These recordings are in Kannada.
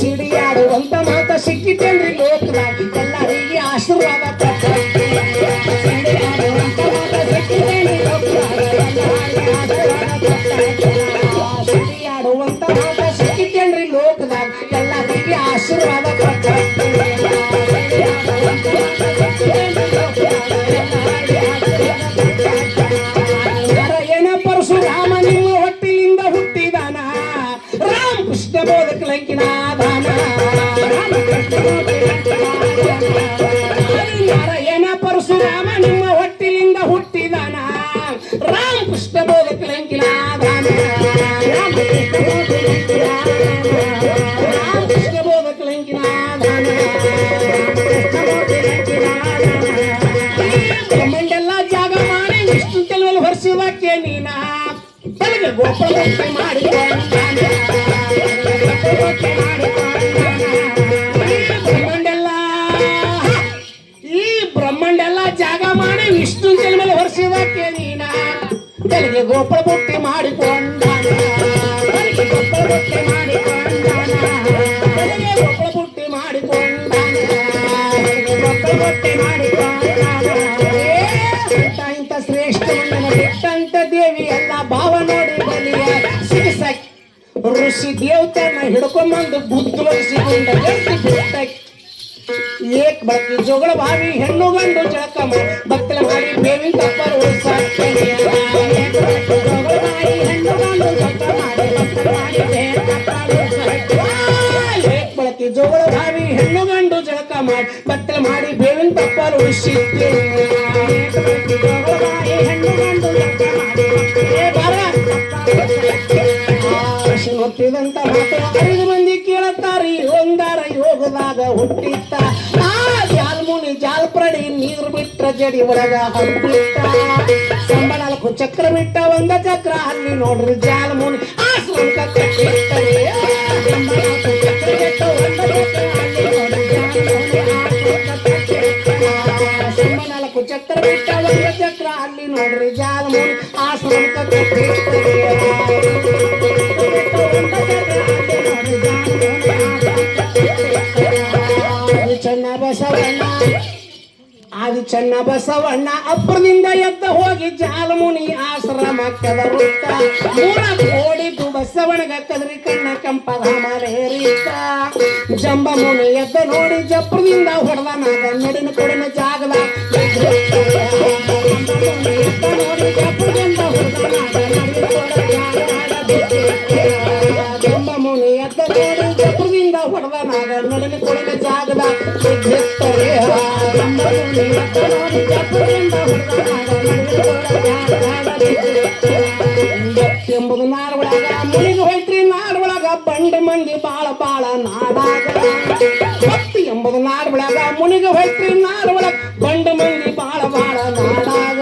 ಸಿಡಿಯಾಡುವಂತ ಮಾತ ಸಿಕ್ಕಿತೇನ್ರಿ ಲೋಕದಾಗ. ಎಲ್ಲರಿಗೆ ಆಶೀರ್ವಾದ రామకృష్ణ బోధకులంకినా ಗೋಪಾಲ. ಈ ಬ್ರಹ್ಮಾಂಡೆಲ್ಲ ಜಾಗ ಮಾಡಿ ವಿಷ್ಣು ಮೇಲೆ ಹೊರಿಸುವಕ್ಕೆ ನೀನಾ ಗೋಪಾಲ ಮುಕ್ತಿ ಜಳಕ ಮಾಡಿ ಭಕ್ತಲ ಮಾಡಿ ಬೇವಿನ ತಪ್ಪರು ಉಳಿಸಾಕ್ತೇನೆ. ಏಕ್ ಬಳಕೆ ಜೋಗಳ ಬಾವಿ ಹೆಣ್ಣು ಗಂಡು ಜಳಕ ಮಾಡಿ ಭಕ್ತಲ ಮಾಡಿ ಬೇವಿನ ತಪ್ಪರು ಉಳಿಸಾಕ್ತೇನೆ. ಏಕ್ ಬಳಕೆ ಜೋಗಳ ಬಾವಿ ಹೆಣ್ಣು ಗಂಡು ಜಳಕ ಮಾಡಿ ಭಕ್ತಲ ಮಾಡಿ ಬೇವಿನ ತಪ್ಪರು ಉಳಿಸಿದ್ದೇನೆ. ಮಾತು ಐದು ಮಂದಿ ಕೇಳುತ್ತಾರೆ, ಒಂದಾರ ಯೋಗದಾಗ ಹುಟ್ಟಿತ್ತ. ಆ ಜಾಲ್ಮುನಿ ಜಾಲ್ಪ್ರಡಿ ನೀರು ಬಿಟ್ಟ ಜಡಿ ಒಳಗ ಹಬ್ಬಿತ್ತ. ಸಂಬಳಲ್ಕು ಚಕ್ರ ಬಿಟ್ಟ ಒಂದ ಚಕ್ರ, ಅಲ್ಲಿ ನೋಡ್ರಿ ಜಾಲ್ಮುನಿ ಆ ಚಕ್ರ ಬಿಟ್ಟ ಒಂದ ಚಕ್ರ, ಅಲ್ಲಿ ನೋಡ್ರಿ ಜಾಲ್ಮುನಿ ಆ ಸಂಬಳಲ್ಕು ಚೆನ್ನ ಬಸವಣ್ಣ ಅಪ್ಪರದಿಂದ ಎದ್ದ ಹೋಗಿ ಜಾಲಮುನಿ ಆಶ್ರಮ ಕದರುತ್ತ. ಮೂರ ಓಡಿದ್ದು ಬಸವಣಗ ಕದರಿ ಕಣ್ಣ ಕೆಂಪದ ಮರೇರಿತ್ತ ಜಂಬ ಮುನಿ ಎದ್ದ ನೋಡಿ ಜಪ್ಪದಿಂದ ಹೊಡೆದ ನಾಗ ನಡಿನ ಕೊಡಿನ ಜಾಗದ ನೋಡಿ ಎದ್ದ ನೋಡಿ ಹೊಡೆದ ನಾಗ ನಡಿನ ಕೊಡಿನ ಜಾಗದ ಎಂಬುದು ನಾಡೊಳಗ ಮುನಿಗೆ ಹೋಯ್ತ್ರಿ ನಾಡೊಳಗ ಬಂಡ ಮಂದಿ ಬಾಳ ಬಾಳ ನಾಡಾಗ ಭಕ್ತಿ ಎಂಬುದು ನಾಡೊಳಗ ಮುನಿಗೆ ಹೋಯ್ತ್ರಿ ನಾಡೊಳಗ ಬಂಡ ಮಂದಿ ಬಾಳ ಬಾಳ ನಾಡಾಗ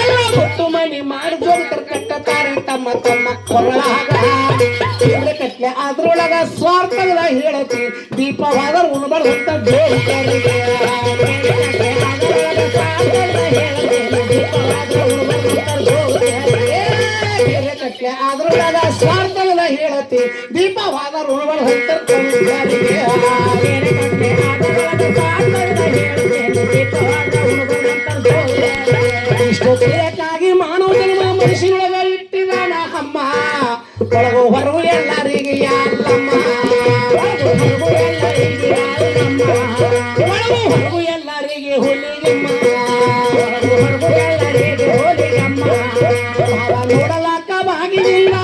ಎಲ್ಲ ಗೊತ್ತು ಮನಿ ಮಾಡಿ ಜೋಗತರ ಕಟ್ಟತಾರೆ ತಮ್ಮ ತಮ್ಮ ಕೊರಳಾಗ ಇದ್ರ ಕಟ್ಲೆ ಅದ್ರೊಳಗ ಸ್ವಾರ್ಥದ ಹೇಳತಿ ದೀಪವಾದ ಉಳ್ಬಾರ್ದು ಅಂತ ಬೇಡ್ತಾರೆ ಹೇಳತಿ. ದೀಪವಾದ ಋಣಗಳು ಇಷ್ಟು ಬೇಕಾಗಿ ಮಾನವ ಜನ್ಮ ಮನುಷ್ಯನೊಳಗ ಇಟ್ಟಿದಾನ ಅಮ್ಮ. ಒಳಗು ಹೊರಗು ಎಲ್ಲರಿಗೆ ಯಾರಮ್ಮ ಹೊರಗು ಎಲ್ಲರಿಗೆ ಯಾರಮ್ಮ ಹೊರಗು ಹೊರಗು ಎಲ್ಲರಿಗೆ ಹುಲಿಗಮ್ಮ. ನೋಡಲಾಕ ಬಾಗಿಲಿಲ್ಲ